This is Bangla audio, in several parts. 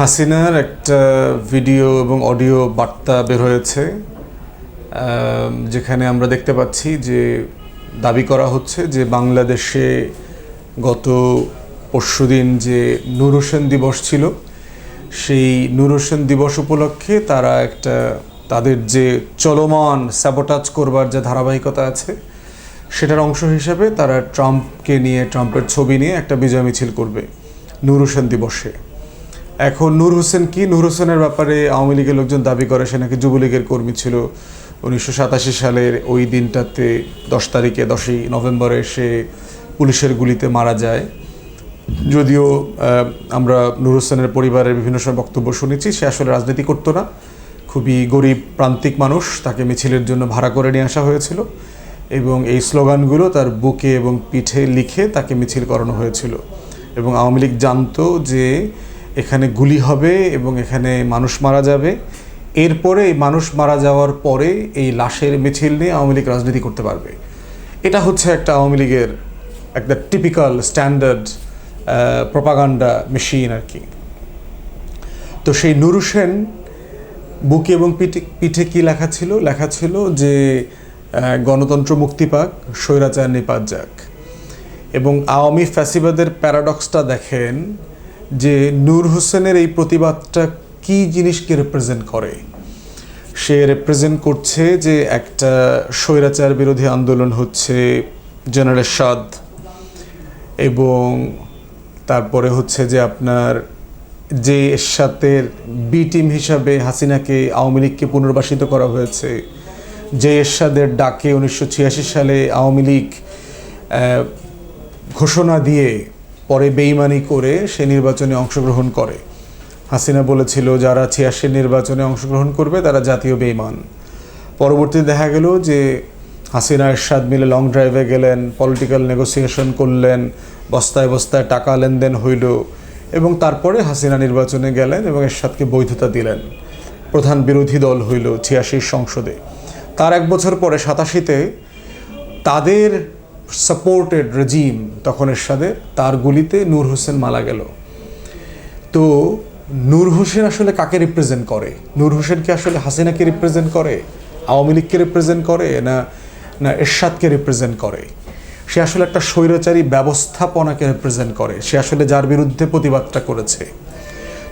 হাসিনার একটা ভিডিও এবং অডিও বার্তা বের হয়েছে যেখানে আমরা দেখতে পাচ্ছি যে দাবি করা হচ্ছে যে বাংলাদেশে গত পরশুদিন যে নূর হোসেন দিবস ছিল, সেই নূর হোসেন দিবস উপলক্ষে তারা একটা তাদের যে চলমান স্যাবোটাজ করবার যে ধারাবাহিকতা আছে, সেটার অংশ হিসেবে তারা ট্রাম্পকে নিয়ে, ট্রাম্পের ছবি নিয়ে একটা বিজয় মিছিল করবে নূর হোসেন দিবসে। এখন নূর হোসেন কি? নূর হোসেনের ব্যাপারে আওয়ামী লীগের লোকজন দাবি করে, সে নাকি যুবলীগের কর্মী ছিল। উনিশশো সাতাশি সালের ওই দিনটাতে দশ তারিখে, দশই নভেম্বরে সে পুলিশের গুলিতে মারা যায়। যদিও আমরা নূর হোসেনের পরিবারের বিভিন্ন সময় বক্তব্য শুনেছি, সে আসলে রাজনীতি করতো না। খুবই গরিব, প্রান্তিক মানুষ, তাকে মিছিলের জন্য ভাড়া করে নিয়ে আসা হয়েছিল এবং এই স্লোগানগুলো তার বুকে এবং পিঠে লিখে তাকে মিছিল করানো হয়েছিল। এবং আওয়ামী লীগ জানতো যে এখানে গুলি হবে এবং এখানে মানুষ মারা যাবে। এরপরে এই মানুষ মারা যাওয়ার পরে এই লাশের মিছিল নিয়ে আওয়ামী লীগ রাজনীতি করতে পারবে। এটা হচ্ছে একটা আওয়ামী লীগের একটা টিপিক্যাল স্ট্যান্ডার্ড প্রপাগান্ডা মেশিন আর কি তো সেই নুর হোসেন বুকে এবং পিঠে পিঠে কি লেখা ছিল? লেখা ছিল যে গণতন্ত্র মুক্তি পাক, স্বৈরাচার নিপাত যাক। এবং আওয়ামী ফ্যাসিবাদের প্যারাডক্সটা দেখেন যে নূর হোসেনের এই প্রতিবাদটা কি জিনিসকে রিপ্রেজেন্ট করে? সে রিপ্রেজেন্ট করছে যে একটা স্বৈরাচার বিরোধী আন্দোলন হচ্ছে জেনারেল সাদ এবং তারপরে হচ্ছে যে আপনার যে এরশাদের বি টিম হিসাবে হাসিনাকে আওয়ামী লীগকে পুনর্বাসিত করা হয়েছে, যে এরশাদের ডাকে উনিশশো ছিয়াশি সালে আওয়ামী লীগ ঘোষণা দিয়ে পরে বেইমানি করে সে নির্বাচনে অংশগ্রহণ করে। হাসিনা বলেছিল, যারা ছিয়াশির নির্বাচনে অংশগ্রহণ করবে, তারা জাতীয় বেইমান। পরবর্তীতে দেখা গেল যে হাসিনা এরশাদ মিলে লং ড্রাইভে গেলেন পলিটিক্যাল নেগোসিয়েশন করলেন, বস্তায় বস্তায় টাকা লেনদেন হইল এবং তারপরে হাসিনা নির্বাচনে গেলেন এবং এরশাদকে বৈধতা দিলেন। প্রধান বিরোধী দল হইল ছিয়াশির সংসদে। তার এক বছর পরে সাতাশিতে তাদের সাপোর্টেড রেজিম তখন এরশাদের, তার গুলিতে নূর হোসেন মারা গেল। তো নূর হোসেন আসলে কাকে রিপ্রেজেন্ট করে? নূর হোসেন কি আসলে হাসিনাকে রিপ্রেজেন্ট করে? আওয়ামী লীগকে রিপ্রেজেন্ট করে? না না এরশাদকে রিপ্রেজেন্ট করে? সে আসলে একটা স্বৈরাচারী ব্যবস্থাপনাকে রিপ্রেজেন্ট করে। সে আসলে যার বিরুদ্ধে প্রতিবাদটা করেছে।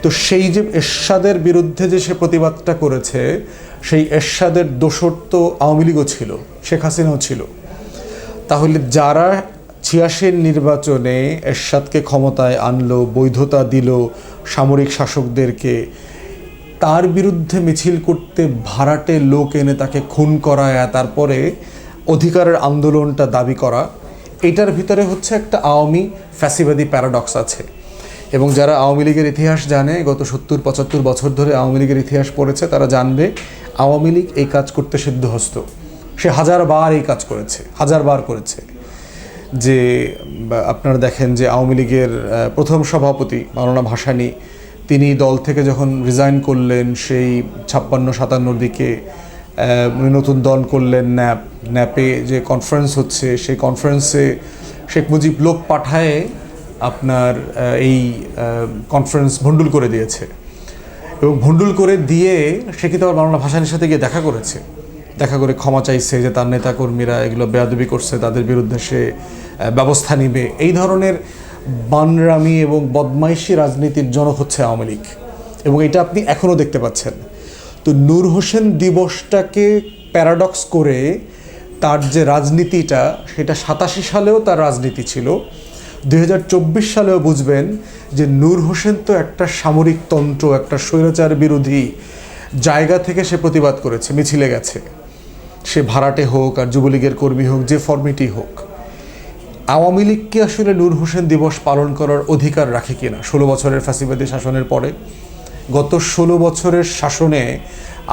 তো সেই যে এরশাদের বিরুদ্ধে যে সে প্রতিবাদটা করেছে, সেই এরশাদের দোসর তো আওয়ামী লীগও ছিল, শেখ হাসিনাও ছিল। তাহলে যারা ছিয়াশির নির্বাচনে এরশাদকে ক্ষমতায় আনলো, বৈধতা দিল সামরিক শাসকদেরকে, তার বিরুদ্ধে মিছিল করতে ভাড়াটে লোক এনে তাকে খুন করায় তারপরে অধিকারের আন্দোলনটা দাবি করা, এটার ভিতরে হচ্ছে একটা আওয়ামী ফ্যাসিবাদী প্যারাডক্স আছে। এবং যারা আওয়ামী লীগের ইতিহাস জানে, গত সত্তর, পঁচাত্তর বছর ধরে আওয়ামী লীগের ইতিহাস পড়েছে, তারা জানবে আওয়ামী লীগ এই কাজ করতে সিদ্ধহস্ত। সে হাজারবার এই কাজ করেছে হাজারবার করেছে। যে আপনারা দেখেন যে আওয়ামী লীগের প্রথম সভাপতি মাওলানা ভাসানী, তিনি দল থেকে যখন রিজাইন করলেন, সেই ছাপ্পান্ন, সাতান্নর দিকে উনি নতুন দল করলেন, ন্যাপ, ন্যাপে যে কনফারেন্স হচ্ছে, সেই কনফারেন্সে শেখ মুজিব লোক পাঠায় আপনার এই কনফারেন্স ভণ্ডুল করে দিয়েছে। এবং ভণ্ডুল করে দিয়ে সে কিন্তু আবার বাংলা ভাষানির সাথে গিয়ে দেখা করেছে। দেখা করে ক্ষমা চাইছে যে তার নেতাকর্মীরা এগুলো বেয়াদবি করছে, তাদের বিরুদ্ধে সে ব্যবস্থা নিবে। এই ধরনের বানরামি এবং বদমাইশি রাজনীতির জনক হচ্ছে আওয়ামী লীগ। এবং এটা আপনি এখনও দেখতে পাচ্ছেন। তো নূর হোসেন দিবসটাকে প্যারাডক্স করে তার যে রাজনীতিটা, সেটা সাতাশি সালেও তার রাজনীতি ছিল। দু হাজার চব্বিশ সালেও বুঝবেন যে নূর হোসেন তো একটা সামরিক তন্ত্র, একটা স্বৈরাচার বিরোধী জায়গা থেকে সে প্রতিবাদ করেছে, মিছিলে গেছে। সে ভাড়াটে হোক আর যুবলীগের কর্মী হোক, যে ফর্মেটই হোক, আওয়ামী লীগকে আসলে নূর হোসেন দিবস পালন করার অধিকার রাখে কিনা? ষোলো বছরের ফ্যাসিবাদী শাসনের পরে, গত ষোলো বছরের শাসনে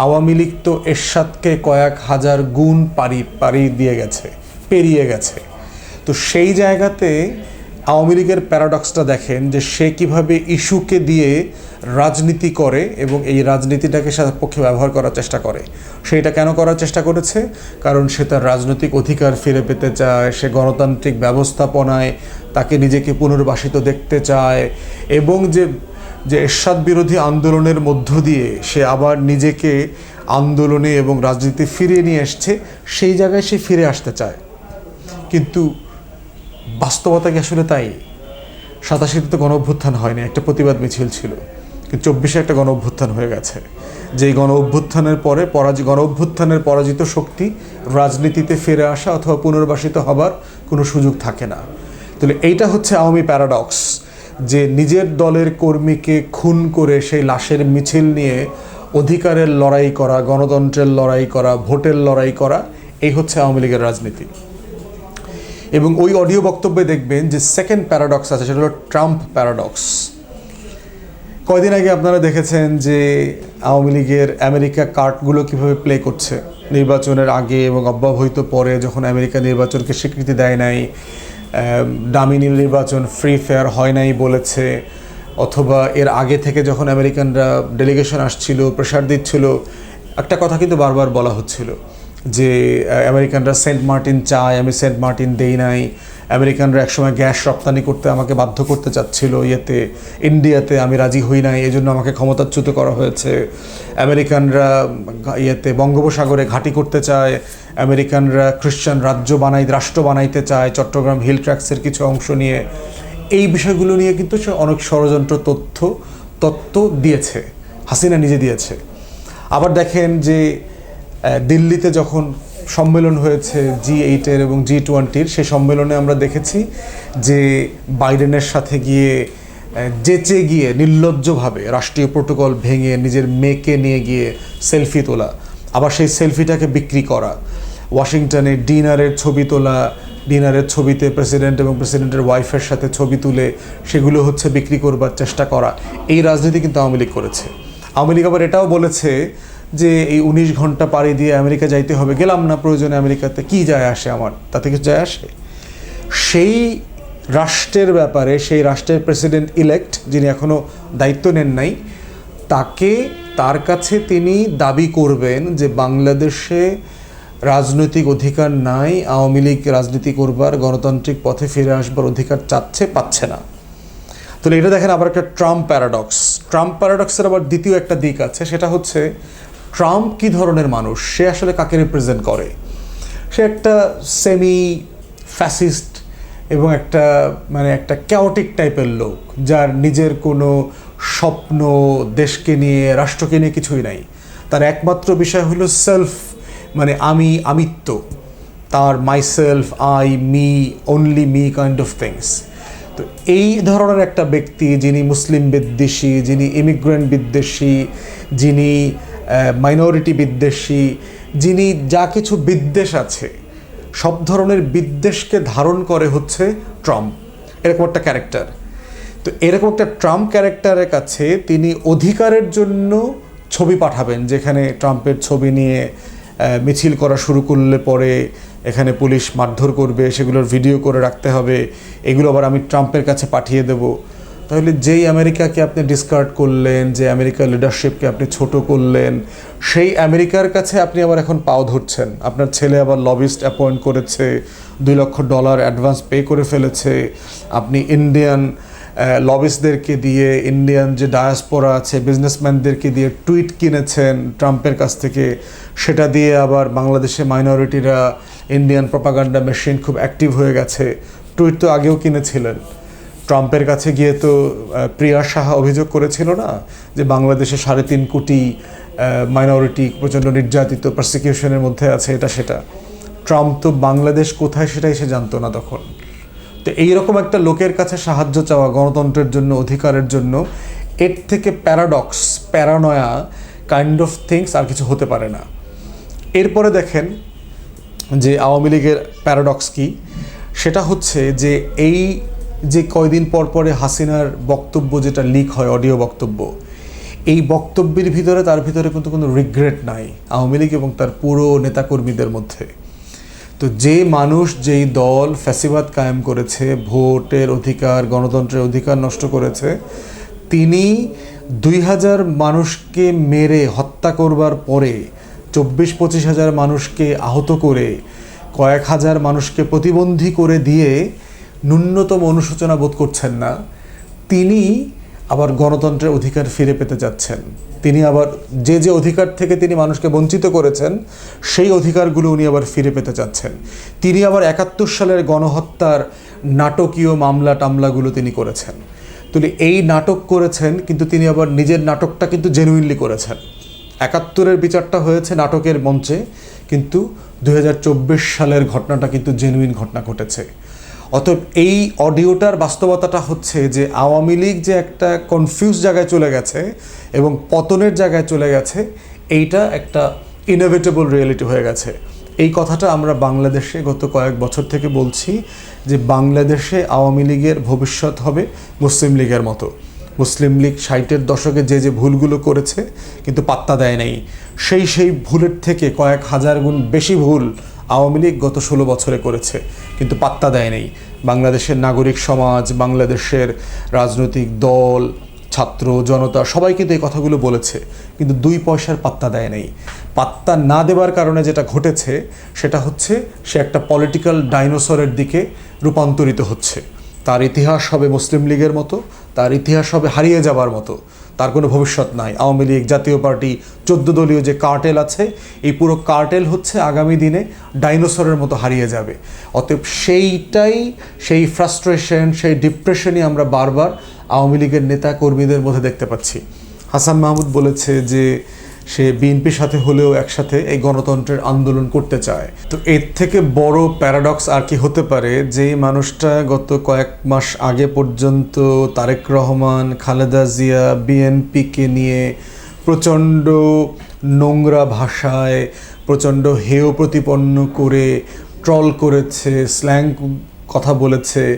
আওয়ামী লীগ তো এরশাদকে কয়েক হাজার গুণ পারি পারি দিয়ে গেছে, পেরিয়ে গেছে। তো সেই জায়গাতে আওয়ামী লীগের প্যারাডক্সটা দেখেন যে সে কীভাবে ইস্যুকে দিয়ে রাজনীতি করে এবং এই রাজনীতিটাকে পক্ষে ব্যবহার করার চেষ্টা করে। সেইটা কেন করার চেষ্টা করেছে? কারণ সে তার রাজনৈতিক অধিকার ফিরে পেতে চায়, সে গণতান্ত্রিক ব্যবস্থাপনায় তাকে নিজেকে পুনর্বাসিত দেখতে চায় এবং যে যে এরশাদ বিরোধী আন্দোলনের মধ্য দিয়ে সে আবার নিজেকে আন্দোলনে এবং রাজনীতি ফিরিয়ে নিয়ে এসছে, সেই জায়গায় সে ফিরে আসতে চায়। কিন্তু বাস্তবতা কি আসলে তাই? সাতাশিতে তো গণ অভ্যুত্থান হয়নি, একটা প্রতিবাদ মিছিল ছিল। কিন্তু চব্বিশে একটা গণ অভ্যুত্থান হয়ে গেছে। যেই গণ অভ্যুত্থানের পরে পরাজিত গণ অভ্যুত্থানের পরাজিত শক্তি রাজনীতিতে ফিরে আসা অথবা পুনর্বাসিত হবার কোনো সুযোগ থাকে না। তাহলে এইটা হচ্ছে আওয়ামী প্যারাডক্স, যে নিজের দলের কর্মীকে খুন করে সেই লাশের মিছিল নিয়ে অধিকারের লড়াই করা, গণতন্ত্রের লড়াই করা, ভোটের লড়াই করা, এই হচ্ছে আওয়ামী লীগের রাজনীতি। এবং ওই অডিও বক্তব্যে দেখবেন যে সেকেন্ড প্যারাডক্স আছে সেটা হলো ট্রাম্প প্যারাডক্স কয়দিন আগে আপনারা দেখেছেন যে আওয়ামী লীগের আমেরিকা কার্ডগুলো কীভাবে প্লে করছে? নির্বাচনের আগে এবং অব্যবহিত পরে যখন আমেরিকা নির্বাচনকে স্বীকৃতি দেয় নাই আম, নির্বাচন ফ্রি ফেয়ার হয় নাই বলেছে অথবা এর আগে থেকে যখন আমেরিকানরা ডেলিগেশন আসছিল প্রেশার দিচ্ছিল একটা কথা কিন্তু বারবার বলা হচ্ছিল। যে আমেরিকানরা সেন্ট মার্টিন চায়, আমি সেন্ট মার্টিন দেই নাই। আমেরিকানরা একসময় গ্যাস রপ্তানি করতে আমাকে বাধ্য করতে চাচ্ছিল, ইয়েতে, ইন্ডিয়াতে আমি রাজি হই নাই এই জন্য আমাকে ক্ষমতাচ্যুত করা হয়েছে। আমেরিকানরা ইয়েতে, বঙ্গোপসাগরে ঘাঁটি করতে চায়। আমেরিকানরা খ্রিশ্চান রাজ্য বানাই, রাষ্ট্র বানাইতে চায়, চট্টগ্রাম হিল ট্র্যাক্সের কিছু অংশ নিয়ে। এই বিষয়গুলো নিয়ে কিন্তু সে অনেক ষড়যন্ত্র তথ্য, তত্ত্ব দিয়েছে, হাসিনা নিজে দিয়েছে। আবার দেখেন যে দিল্লিতে যখন সম্মেলন হয়েছে জি এইটের এবং জি টোয়েন্টির সেই সম্মেলনে আমরা দেখেছি যে বাইডেনের সাথে গিয়ে যেচে গিয়ে নির্লজ্জভাবে রাষ্ট্রীয় প্রোটোকল ভেঙে নিজের মেয়েকে নিয়ে গিয়ে সেলফি তোলা, আবার সেই সেলফিটাকে বিক্রি করা, ওয়াশিংটনে ডিনারের ছবি তোলা, ডিনারের ছবিতে প্রেসিডেন্ট এবং প্রেসিডেন্টের ওয়াইফের সাথে ছবি তুলে সেগুলো হচ্ছে বিক্রি করবার চেষ্টা করা, এই রাজনীতি কিন্তু আওয়ামী লীগ করেছে। আওয়ামী লীগ আবার এটাও বলেছে যে এই উনিশ ঘণ্টা পাড়ি দিয়ে আমেরিকা যাইতে হবে, গেলাম না প্রয়োজনে আমেরিকাতে, কি যায় আসে আমার? তাতে কিছু যায় আসে? সেই রাষ্ট্রের ব্যাপারে, সেই রাষ্ট্রের প্রেসিডেন্ট ইলেক্ট যিনি এখনও দায়িত্ব নেন নাই, তাকে, তার কাছে তিনি দাবি করবেন যে বাংলাদেশে রাজনৈতিক অধিকার নাই, আওয়ামী লীগ রাজনীতি করবার, গণতান্ত্রিক পথে ফিরে আসবার অধিকার চাচ্ছে, পাচ্ছে না। তাহলে এটা দেখেন আবার একটা ট্রাম্প প্যারাডক্স ট্রাম্প প্যারাডক্সের আবার দ্বিতীয় একটা দিক আছে, সেটা হচ্ছে ট্রাম্প কি ধরনের মানুষ? সে আসলে কাকে রিপ্রেজেন্ট করে? সে একটা সেমি ফ্যাসিস্ট এবং একটা মানে একটা ক্যাওটিক টাইপের লোক, যার নিজের কোনো স্বপ্ন দেশকে নিয়ে, রাষ্ট্রকে নিয়ে কিছুই নাই। তার একমাত্র বিষয় হলো সেলফ মানে আমি আমিত্ব। তার myself I me only me kind of things তো এই ধরনের একটা ব্যক্তি যিনি মুসলিম বিদ্বেষী, যিনি ইমিগ্রেন্ট বিদ্বেষী, যিনি মাইনরিটি বিদ্বেষী, যিনি যা কিছু বিদ্বেষ আছে, সব ধরনের বিদ্বেষকে ধারণ করে হচ্ছে ট্রাম্প। এরকম একটা ক্যারেক্টার তো এরকম একটা ট্রাম্প ক্যারেক্টারের কাছে তিনি অধিকারের জন্য ছবি পাঠাবেন, যেখানে ট্রাম্পের ছবি নিয়ে মিছিল করা শুরু করলে পরে এখানে পুলিশ মারধর করবে, সেগুলোর ভিডিও করে রাখতে হবে। এগুলো আবার আমি ট্রাম্পের কাছে পাঠিয়ে দেব। তাহলে যেই আমেরিকাকে আপনি ডিসকার্ড করলেন, যে আমেরিকার লিডারশিপকে আপনি ছোট করলেন, সেই আমেরিকার কাছে আপনি আবার এখন পাও ধরছেন। আপনার ছেলে আবার লবিস্ট অ্যাপয়েন্ট করেছে, দুই লক্ষ ডলার অ্যাডভান্স পে করে ফেলেছে। আপনি ইন্ডিয়ান লবিসদেরকে দিয়ে ইন্ডিয়ান যে ডায়াসপোরা আছে বিজনেসম্যানদেরকে দিয়ে টুইট কিনেছেন ট্রাম্পের কাছ থেকে। সেটা দিয়ে আবার বাংলাদেশে মাইনরিটিরা ইন্ডিয়ান প্রপাগান্ডা মেশিন খুব অ্যাক্টিভ হয়ে গেছে। টুইট তো আগেও কিনেছিলেন। ট্রাম্পের কাছে গিয়ে তো প্রিয়া সাহা অভিযোগ করেছিল না যে বাংলাদেশে সাড়ে তিন কোটি মাইনরিটি প্রচণ্ড নির্যাতিত প্রসিকিউশনের মধ্যে আছে এটা, সেটা। ট্রাম্প তো বাংলাদেশ কোথায় সেটাই সে জানতো না তখন। তো এইরকম একটা লোকের কাছে সাহায্য চাওয়া গণতন্ত্রের জন্য, অধিকারের জন্য, এর থেকে paradox paranoia kind of things আর কিছু হতে পারে না। এরপরে দেখেন যে আওয়ামী লীগের প্যারাডক্স কি? সেটা হচ্ছে যে এই যে কয়দিন পর পরে হাসিনার বক্তব্য যেটা লিক হয় অডিও বক্তব্য, এই বক্তব্যের ভিতরে তার ভিতরে কিন্তু কোনো রিগ্রেট নাই আওয়ামী লীগ এবং তার পুরো নেতাকর্মীদের মধ্যে। তো যে মানুষ, যেই দল ফ্যাসিবাদ কায়েম করেছে, ভোটের অধিকার, গণতন্ত্রের অধিকার নষ্ট করেছে, তিনি দুই হাজার মানুষকে মেরে হত্যা করবার পরে, চব্বিশ পঁচিশ হাজার মানুষকে আহত করে, কয়েক হাজার মানুষকে প্রতিবন্ধী করে দিয়ে ন্যূনতম অনুশোচনা বোধ করছেন না। তিনি আবার গণতন্ত্রের অধিকার ফিরে পেতে যাচ্ছেন। তিনি আবার যে যে অধিকার থেকে তিনি মানুষকে বঞ্চিত করেছেন, সেই অধিকারগুলো উনি আবার ফিরে পেতে চাচ্ছেন। তিনি আবার একাত্তর সালের গণহত্যার নাটকীয় মামলা টামলাগুলো তিনি করেছেন। তিনি এই নাটক করেছেন, কিন্তু তিনি আবার নিজের নাটকটা কিন্তু জেনুইনলি করেছেন। একাত্তরের বিচারটা হয়েছে নাটকের মঞ্চে, কিন্তু দুহাজার চব্বিশ সালের ঘটনাটা কিন্তু জেনুইন ঘটনা ঘটেছে। অতএব এই অডিওটার বাস্তবতাটা হচ্ছে যে আওয়ামী লীগ যে একটা কনফিউজ জায়গায় চলে গেছে এবং পতনের জায়গায় চলে গেছে, এইটা একটা ইনোভেটেবল রিয়েলিটি হয়ে গেছে। এই কথাটা আমরা বাংলাদেশে গত কয়েক বছর থেকে বলছি যে বাংলাদেশে আওয়ামী লীগের ভবিষ্যৎ হবে মুসলিম লীগের মতো। মুসলিম লীগ ষাটের দশকে যে যে ভুলগুলো করেছে, কিন্তু পাত্তা দেয় নাই। সেই সেই ভুলের থেকে কয়েক হাজার গুণ বেশি ভুল আওয়ামী লীগ গত ষোলো বছরে করেছে, কিন্তু পাত্তা দেয় নেই বাংলাদেশের নাগরিক সমাজ, বাংলাদেশের রাজনৈতিক দল, ছাত্র, জনতা, সবাই কিন্তু এই কথাগুলো বলেছে, কিন্তু দুই পয়সার পাত্তা দেয় নেই পাত্তা না দেবার কারণে যেটা ঘটেছে, সেটা হচ্ছে সে একটা পলিটিক্যাল ডাইনোসরের দিকে রূপান্তরিত হচ্ছে। তার ইতিহাস হবে মুসলিম লীগের মতো, তার ইতিহাস হবে হারিয়ে যাবার মতো। তার কোনো ভবিষ্যৎ নাই। আওয়ামী লীগ, জাতীয় পার্টি, চোদ্দ দলীয় যে কার্টেল আছে, এই পুরো কার্টেল হচ্ছে আগামী দিনে ডাইনোসরের মতো হারিয়ে যাবে। অতএব সেইটাই, সেই ফ্রাস্ট্রেশন সেই ডিপ্রেশনই আমরা বারবার আওয়ামী লীগের নেতা কর্মীদের মধ্যে দেখতে পাচ্ছি। হাসান মাহমুদ বলেছে যে সে বিএনপির সাথে হলেও একসাথে এই গণতন্ত্রের আন্দোলন করতে চায়। তো এর থেকে বড় প্যারাডক্স আর কি হতে পারে যে মানুষটা গত কয়েক মাস আগে পর্যন্ত তারেক রহমান, খালেদা জিয়া, বিএনপিকে নিয়ে প্রচণ্ড নোংরা ভাষায়, প্রচণ্ড হেয় প্রতিপন্ন করে ট্রল করেছে স্ল্যাং কথা বলেছে।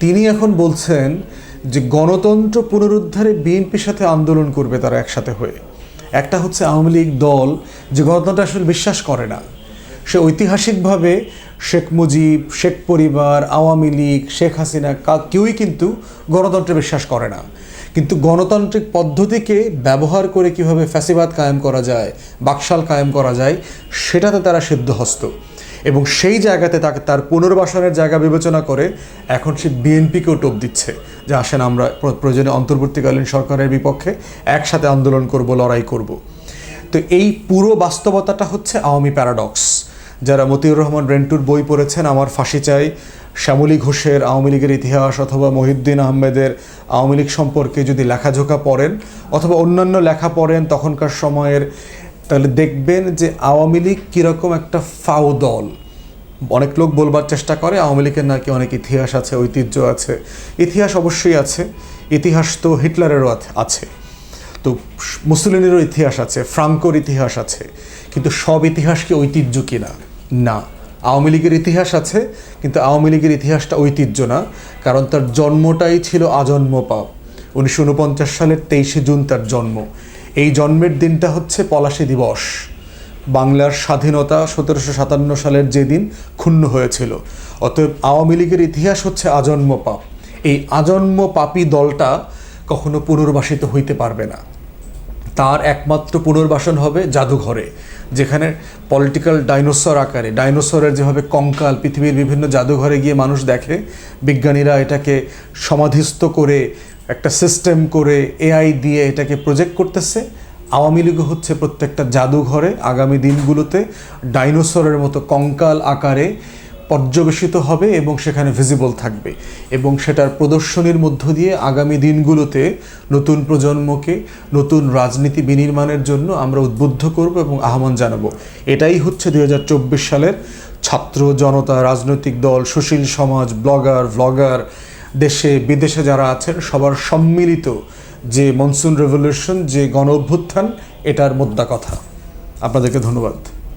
তিনি এখন বলছেন যে গণতন্ত্র পুনরুদ্ধারে বিএনপির সাথে আন্দোলন করবে তারা একসাথে হয়ে। একটা হচ্ছে আওয়ামী লীগ দল যে গণতন্ত্র আসলে বিশ্বাস করে না। সে ঐতিহাসিকভাবে শেখ মুজিব, শেখ পরিবার, আওয়ামী লীগ, শেখ হাসিনা কেউই কিন্তু গণতন্ত্রে বিশ্বাস করে না। কিন্তু গণতান্ত্রিক পদ্ধতিকে ব্যবহার করে কীভাবে ফ্যাসিবাদ কায়েম করা যায়, বাকশাল কায়েম করা যায়, সেটাতে তারা সিদ্ধহস্ত। এবং সেই জায়গাতে তাকে তার পুনর্বাসনের জায়গা বিবেচনা করে এখন সে বিএনপিকেও টোপ দিচ্ছে যে আসেন আমরা প্রয়োজনে অন্তর্বর্তীকালীন সরকারের বিপক্ষে একসাথে আন্দোলন করব, লড়াই করব। তো এই পুরো বাস্তবতাটা হচ্ছে আওয়ামী প্যারাডক্স। যারা মতিউর রহমান রেন্টুর বই পড়েছেন, আমার ফাঁসি চাই, শ্যামলী ঘোষের আওয়ামী লীগের ইতিহাস অথবা মহিউদ্দিন আহমেদের আওয়ামী লীগ সম্পর্কে যদি লেখাঝোকা পড়েন অথবা অন্যান্য লেখা পড়েন তখনকার সময়ের তাহলে দেখবেন যে আওয়ামী লীগ কীরকম একটা ফাও দল অনেক লোক বলবার চেষ্টা করে, আওয়ামী লীগের নাকি অনেক ইতিহাস আছে, ঐতিহ্য আছে। ইতিহাস অবশ্যই আছে, ইতিহাস তো হিটলারেরও আছে। তো মুসলিনেরও ইতিহাস আছে, ফ্রাঙ্কোর ইতিহাস আছে, কিন্তু সব ইতিহাস কি ঐতিহ্য কিনা? না। আওয়ামী লীগের ইতিহাস আছে, কিন্তু আওয়ামী লীগের ইতিহাসটা ঐতিহ্য না, কারণ তার জন্মটাই ছিল আজন্ম পাপ। উনিশশো উনপঞ্চাশ সালের তেইশে জুন তার জন্ম। এই জন্মের দিনটা হচ্ছে পলাশী দিবস। বাংলার স্বাধীনতা সতেরোশো সাতান্ন সালের যেদিন ক্ষুণ্ণ হয়েছিল। অতএব আওয়ামী লীগের ইতিহাস হচ্ছে আজন্ম পাপ। এই আজন্ম পাপী দলটা কখনো পুনর্বাসিত হইতে পারবে না। তার একমাত্র পুনর্বাসন হবে জাদুঘরে, যেখানে পলিটিক্যাল ডাইনোসর আকারে ডাইনোসরের যেভাবে কঙ্কাল পৃথিবীর বিভিন্ন জাদুঘরে গিয়ে মানুষ দেখে, বিজ্ঞানীরা এটাকে সমাধিস্থ করে একটা সিস্টেম করে এআই দিয়ে এটাকে প্রজেক্ট করতেছে। আওয়ামী লীগ হচ্ছে প্রত্যেকটা জাদুঘরে আগামী দিনগুলোতে ডাইনোসরের মতো কঙ্কাল আকারে পর্যবেসিত হবে এবং সেখানে ভিজিবল থাকবে। এবং সেটার প্রদর্শনীর মধ্য দিয়ে আগামী দিনগুলোতে নতুন প্রজন্মকে নতুন রাজনীতি বিনির্মাণের জন্য আমরা উদ্বুদ্ধ করব এবং আহ্বান জানাব। এটাই হচ্ছে দু হাজার চব্বিশ সালের ছাত্র জনতা রাজনৈতিক দল, সুশীল সমাজ, ব্লগার ভ্লগার দেশে, বিদেশে যারা আছেন, সবার সম্মিলিত যে মনসুন রেভলিউশন যে গণ অভ্যুত্থান এটার মোদ্দা কথা। আপনাদেরকে ধন্যবাদ।